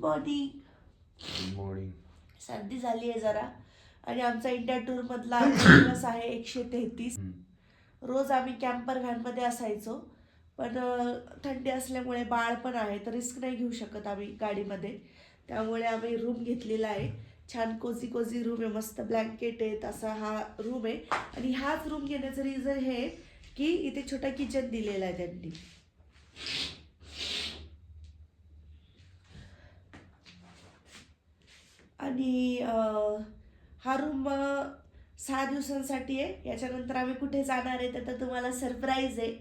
Morning good morning सर्दी झाली आहे जरा. आणि आमचा इंडिया टूर मधला दिवस आहे एकशे तेहतीस. रोज आम्ही कॅम्पर व्हॅनमध्ये असायचो. पण थंडी असल्यामुळे बाळ पण आहे तर रिस्क नाही घेऊ शकत आम्ही गाडीमध्ये. त्यामुळे आम्ही रूम घेतलेला आहे. छान कोझी कोझी रूम आहे. मस्त ब्लँकेट आहेत असा हा रूम आहे. आणि हाच रूम घेण्याचं रिझन हे की इथे छोटा किचन दिलेला आहे त्यांनी. आणि हा रूम सहा दिवसांसाठी आहे. याच्यानंतर आम्ही कुठे जाणार आहे तर तुम्हाला सरप्राईज आहे.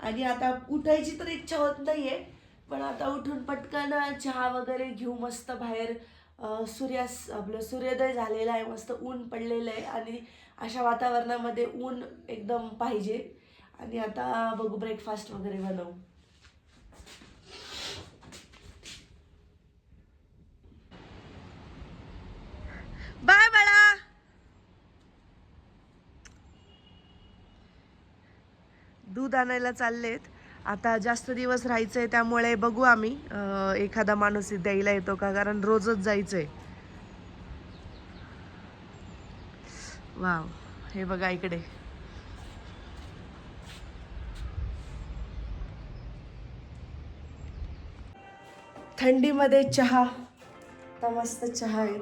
आणि आता उठायची तर इच्छा होत नाही आहे पण आता उठून पटकन चहा वगैरे घेऊ मस्त बाहेर. सूर्यास आपलं सूर्योदय झालेला आहे मस्त ऊन पडलेलं आहे आणि अशा वातावरणामध्ये ऊन एकदम पाहिजे. आणि आता बघू ब्रेकफास्ट वगैरे बनवू बाय बाळा दूध आणायला चाललेत. आता जास्त दिवस राहायचंय त्यामुळे बघू आम्ही. एखादा माणूस द्यायला येतो का? कारण रोजच जायचंय. वाव हे बघा इकडे. थंडीमध्ये चहा. आता मस्त चहा आहे.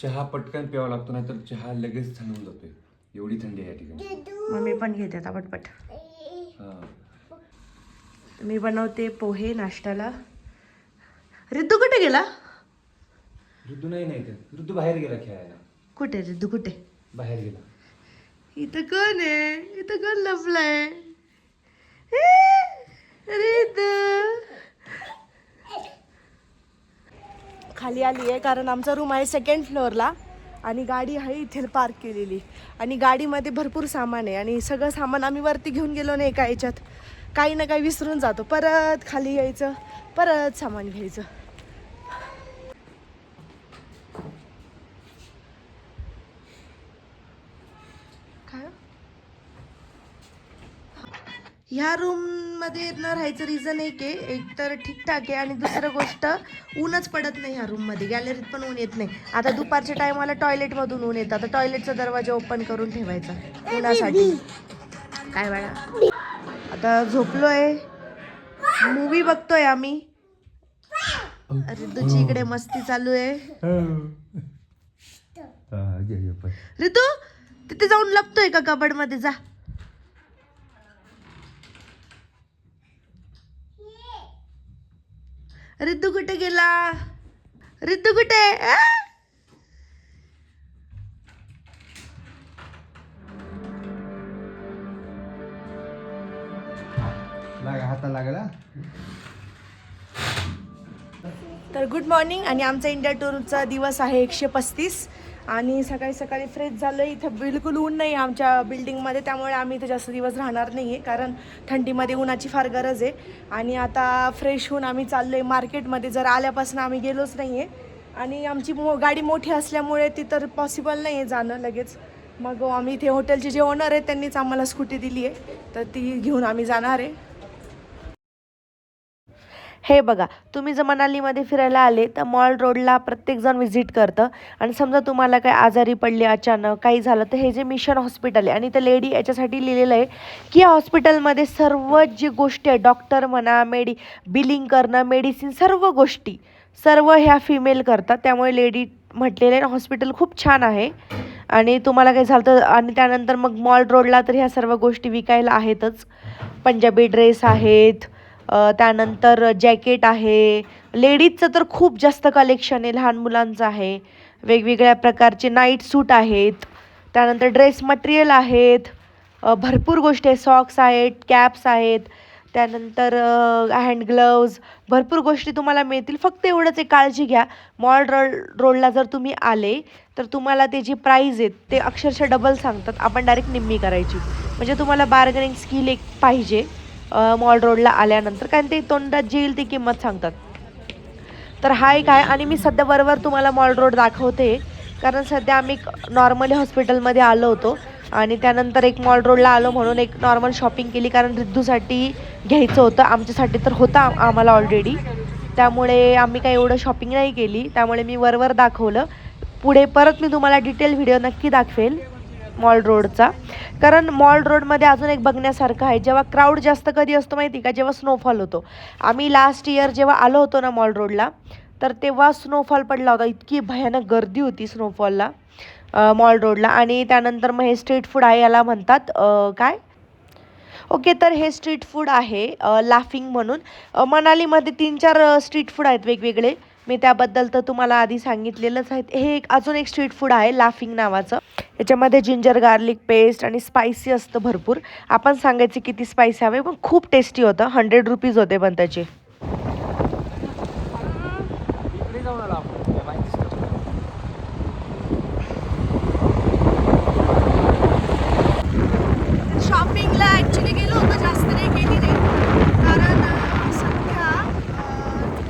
चहा पटकन प्यावा लागतो नाहीतर चहा लगेच थंड होऊन जातोय. एवढी थंडी आहे या ठिकाणी. मग मी पण घेते आता पटपट. मी बनवते पोहे नाश्त्याला. रिद्धू कुठे गेला? ऋतू नाही नाही ऋतू बाहेर गेला खेळायला. कुठे रिद्धू? कुठे? बाहेर गेला. इथं कोण आहे? इथं कोण लपलाय? रिद्धू. खाली आली आहे कारण आमचा रूम आहे सेकंड फ्लोअरला आणि गाडी आहे इथे पार्क केलेली. आणि गाडीमध्ये भरपूर सामान आहे. आणि सगळं सामान आम्ही वरती घेऊन गेलो नाही एका याच्यात. काही ना काही विसरून जातो. परत खाली यायचं परत सामान घ्यायचं काय ह्या रूममध्ये न राहायचं रिझन एक आहे. एक तर ठीकठाक आहे आणि दुसरं गोष्ट ऊनच पडत नाही ह्या रूममध्ये. गॅलरीत पण ऊन येत नाही. आता दुपारच्या टायमाला टॉयलेट मधून ऊन येतं. आता टॉयलेटचा दरवाजा ओपन करून ठेवायचा. उन्हासाठी काय बाळा? आता झोपलोय. मूवी बघतोय आम्ही. रिद्धूची इकडे मस्ती चालू आहे. रितू तिथे जाऊन लपतोय का कबडमध्ये? जा. रिद्धू कुठे गेला? रिद्धू कुठे? हाता लागला तर गुड मॉर्निंग आणि आमचा इंडिया टूरचा दिवस आहे एकशे पस्तीस. आणि सकाळी सकाळी फ्रेश झालं इथं बिलकुल ऊन नाही आमच्या बिल्डिंगमध्ये त्यामुळे आम्ही इथे जास्त दिवस राहणार नाही आहे कारण थंडीमध्ये उन्हाची फार गरज आहे. आणि आता फ्रेश होऊन आम्ही चाललो आहे मार्केटमध्ये जर आल्यापासून आम्ही गेलोच नाही आहे आणि आमची मो गाडी मोठी असल्यामुळे ती तर पॉसिबल नाही आहे जाणं लगेच. मग आम्ही इथे हॉटेलचे जे ओनर आहेत त्यांनीच आम्हाला स्कूटी दिली आहे तर ती घेऊन आम्ही जाणार आहे. हे बघा तुम्ही जर मनालीमध्ये फिरायला आले तर मॉल रोडला प्रत्येकजण व्हिजिट करतं. आणि समजा तुम्हाला काही आजारी पडले अचानक काही झालं तर हे जे मिशन हॉस्पिटल आहे आणि ते लेडी याच्यासाठी लिहिलेलं आहे की या हॉस्पिटलमध्ये सर्व जी गोष्टी आहे डॉक्टर म्हणा मेडी बिलिंग करणं मेडिसिन सर्व गोष्टी सर्व ह्या फिमेल करतात. त्यामुळे लेडी म्हटलेले आहे हॉस्पिटल खूप छान आहे. आणि तुम्हाला काही झालं तर आणि त्यानंतर मग मॉल रोडला तर ह्या सर्व गोष्टी विकायला आहेतच. पंजाबी ड्रेस आहेत त्यानंतर जॅकेट आहे. लेडीजचं तर खूप जास्त कलेक्शन आहे लहान मुलांचं आहे. वेगवेगळ्या प्रकारचे नाईट सूट आहेत. त्यानंतर ड्रेस मटेरियल आहेत. भरपूर गोष्टी आहे सॉक्स आहेत कॅप्स आहेत. त्यानंतर हँड ग्लव्ज भरपूर गोष्टी तुम्हाला मिळतील. फक्त एवढंच एक काळजी घ्या. मॉल रोड रोडला जर तुम्ही आले तर तुम्हाला ते जी प्राईज आहेत ते अक्षरशः डबल सांगतात. आपण डायरेक्ट निम्मी करायची. म्हणजे तुम्हाला बार्गनिंग स्किल एक पाहिजे. मॉल रोडला आल्यानंतर कारण ते तोंडात जे येईल ती किंमत सांगतात. तर हा एक आहे आणि मी सध्या बरोबर तुम्हाला मॉल रोड दाखवते. कारण सध्या आम्ही नॉर्मली हॉस्पिटलमध्ये आलो होतो आणि त्यानंतर एक मॉल रोडला आलो म्हणून एक नॉर्मल शॉपिंग केली कारण रिद्धूसाठी घ्यायचं होतं. आमच्यासाठी तर होता आम्हाला ऑलरेडी त्यामुळे आम्ही काही एवढं शॉपिंग नाही केली. त्यामुळे मी वरवर दाखवलं. पुढे परत मी तुम्हाला डिटेल व्हिडिओ नक्की दाखवेल. मॉल रोडचा. कारण मॉल रोडमध्ये अजून एक बघण्यासारखं आहे. जेव्हा क्राऊड जास्त कधी असतो माहिती का? जेव्हा स्नोफॉल होतो. आम्ही लास्ट इयर जेव्हा आलो होतो ना मॉल रोडला तर तेव्हा स्नोफॉल पडला होता. इतकी भयानक गर्दी होती स्नोफॉलला मॉल रोडला. आणि त्यानंतर मग हे स्ट्रीट फूड आहे याला म्हणतात काय? ओके तर हे स्ट्रीट फूड आहे लाफिंग म्हणून. मनालीमध्ये तीन चार स्ट्रीट फूड आहेत वेगवेगळे. मी त्याबद्दल तर तुम्हाला आधी सांगितलेलंच आहे. हे एक अजून एक स्ट्रीट फूड आहे लाफिंग नावाचं. याच्यामध्ये जिंजर गार्लिक पेस्ट आणि स्पायसी असतं भरपूर. आपण सांगायचे किती स्पायसी हवे पण खूप टेस्टी होतं. हंड्रेड रुपीज होते पण त्याचे शॉपिंगला ॲक्च्युली गेलो होतो जास्त नाही केली नाही कारण अं, सध्या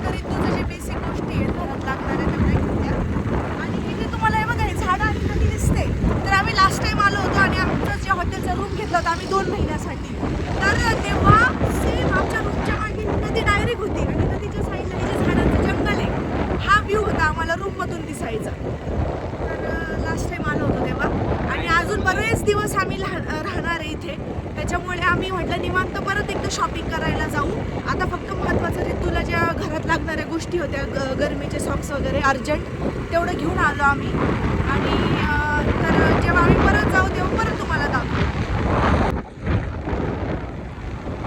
तरी तुझं जे बेसिक गोष्टी आहेत घरात लागणाऱ्या तेवढ्या घेतल्या आणि हे जे तुम्हाला हे बघा हे झाडं आणि नदी दिसते तर आम्ही लास्ट टाइम आलो होतो आणि आमचं जे हॉटेलचा रूम घेतला होता आम्ही दोन महिन्यासाठी तर तेव्हा सेम आमच्या रूमच्या मागे नदी डायरेक्ट होती आणि नदीच्या साईडला हे जे झाडांचं जंगल आहे हा व्ह्यू होता आम्हाला रूममधून दिसायचा तर लास्ट टाइम आलो होतो तेव्हा आणि अजून बरेच दिवस आम्ही लहा- राहणार आहे इथे त्याच्यामुळे आम्ही म्हटलं निवांत परत एकदा शॉपिंग करायला जाऊ. आता फक्त महत्त्वाचं जे तुला ज्या घरात लागणाऱ्या गोष्टी होत्या ग- गरमीचे सॉक्स वगैरे अर्जंट तेवढं घेऊन आलो आम्ही. आणि तर जेव्हा आम्ही परत जाऊ तेव्हा परत तुम्हाला दाखवू.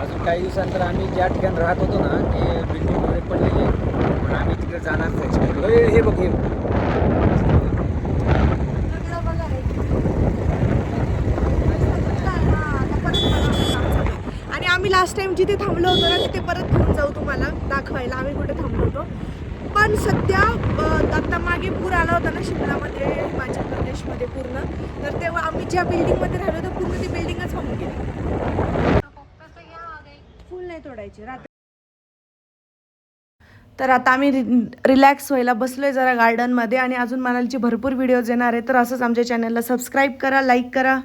अजून काही दिवसानंतर आम्ही ज्या ठिकाणी राहत होतो ना ते बिल्डिंग वगैरे पडलेली आहे पण आम्ही तिकडे जाणार हे- हे बघ हे बघ. सगळं बघा हे. हां, आता परत मला काम चालू आहे. आणि आम्ही लास्ट टाइम जिथे थांबलो होतो ना तिथे परत घेऊन जाऊ तुम्हाला दाखवायला. आम्ही कुठे थांबलो होतो. पण सध्या आता मागे पूर आला होता ना शिमलामध्ये हिमाचल प्रदेशमध्ये पूर्ण. तर तेव्हा आम्ही ज्या बिल्डिंगमध्ये राहिलो तर पूर्ण ती बिल्डिंगच होऊन गेली फुल नाही तोडायची. रात्री तर आता आम्ही रि रिलॅक्स व्हायला बसलो आहे जरा गार्डनमध्ये आणि अजून मनालचे भरपूर व्हिडिओज येणार आहे तर असंच आमच्या चॅनलला सबस्क्राईब करा लाईक करा.